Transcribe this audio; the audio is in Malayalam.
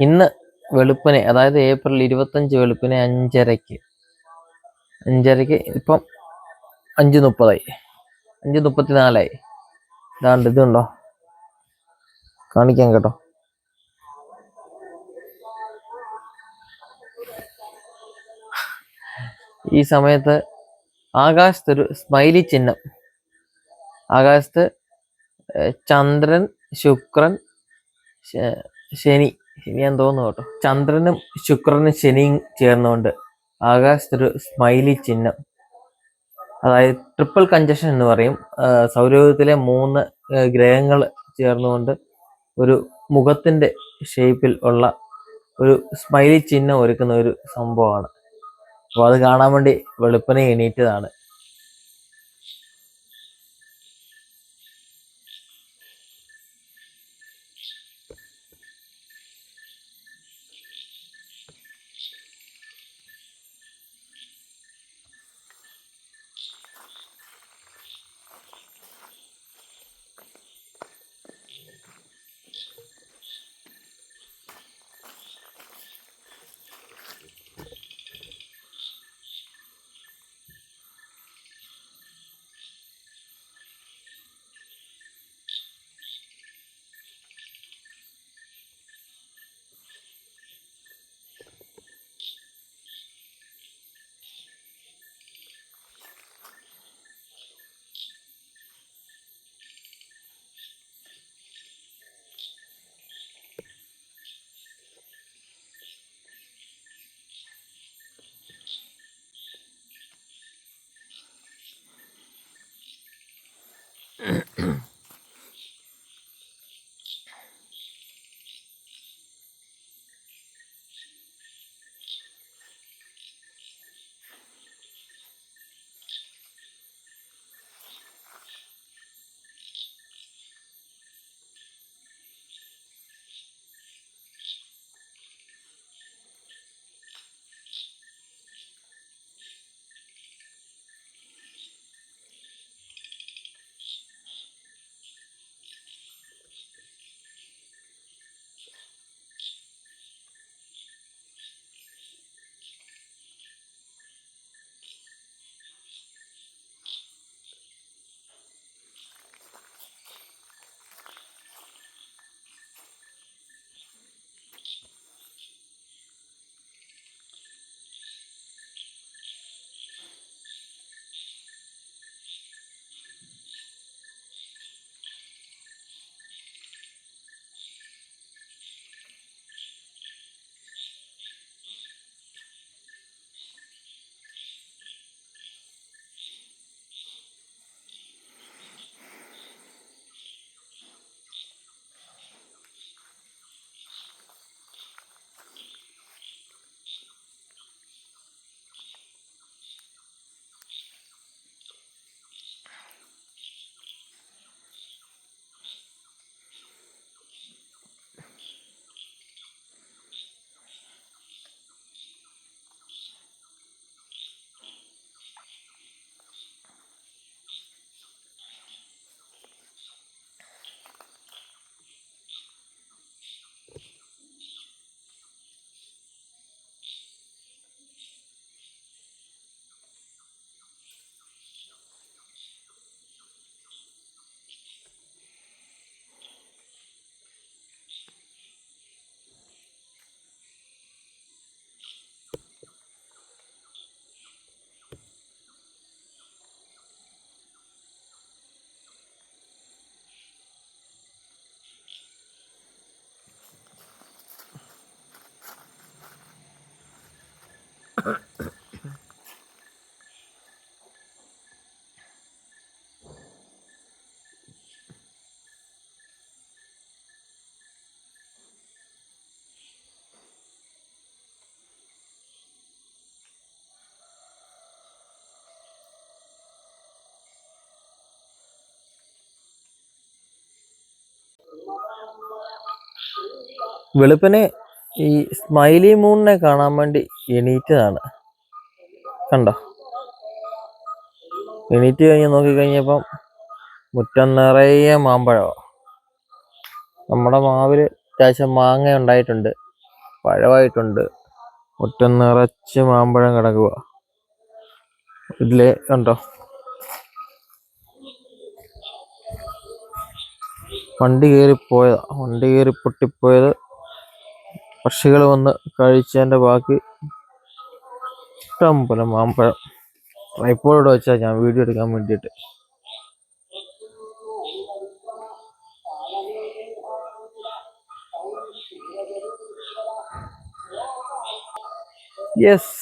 ഇന്ന് വെളുപ്പിനെ അതായത് ഏപ്രിൽ ഇരുപത്തഞ്ച് വെളുപ്പിനെ അഞ്ചരയ്ക്ക്. അഞ്ചരയ്ക്ക് ഇപ്പം അഞ്ച് മുപ്പതായി. അഞ്ച് മുപ്പത്തി നാലായി ഇതാണ്ട് ഇതുണ്ടോ? കാണിക്കാം കേട്ടോ. ഈ സമയത്ത് ആകാശത്തൊരു സ്മൈലി ചിഹ്നം. ആകാശത്ത് ചന്ദ്രൻ ശുക്രൻ ശ- ശനി ഞാൻ തോന്നുന്നു കേട്ടോ. ചന്ദ്രനും ശുക്രനും ശനിയും ചേർന്നുകൊണ്ട് ആകാശത്തൊരു സ്മൈലി ചിഹ്നം അതായത് ട്രിപ്പിൾ കഞ്ചക്ഷൻ എന്ന് പറയും. സൗരയൂഥത്തിലെ മൂന്ന് ഗ്രഹങ്ങൾ ചേർന്നുകൊണ്ട് ഒരു മുഖത്തിന്റെ ഷേപ്പിൽ ഉള്ള ഒരു സ്മൈലി ചിഹ്നം ഒരുക്കുന്ന ഒരു സംഭവമാണ്. അപ്പോൾ അത് കാണാൻ വേണ്ടി വെളുപ്പിനെ എണീറ്റതാണ്. വെളുപ്പിനെ ഈ സ്മൈലി മൂണിനെ കാണാൻ വേണ്ടി എണീറ്റതാണ്. കണ്ടോ? എണീറ്റ് കഴിഞ്ഞ് നോക്കിക്കഴിഞ്ഞപ്പം മുറ്റം നിറയെ മാമ്പഴമാണ് നമ്മുടെ മാവിൽ അത്യാവശ്യം മാങ്ങ ഉണ്ടായിട്ടുണ്ട് പഴമായിട്ടുണ്ട്. മുറ്റം നിറച്ച് മാമ്പഴം കിടക്കുക ഇതിലെ കണ്ടോ? വണ്ടി കയറി പോയതാ വണ്ടി കയറി പൊട്ടിപ്പോയത് പക്ഷികൾ വന്ന് കഴിച്ചതിന്റെ ബാക്കി ഇഷ്ടം പോലെ മാമ്പഴം ട്രൈപ്പോഡ് വെച്ചാൽ ഞാൻ വീഡിയോ എടുക്കാൻ വേണ്ടിയിട്ട്. യെസ്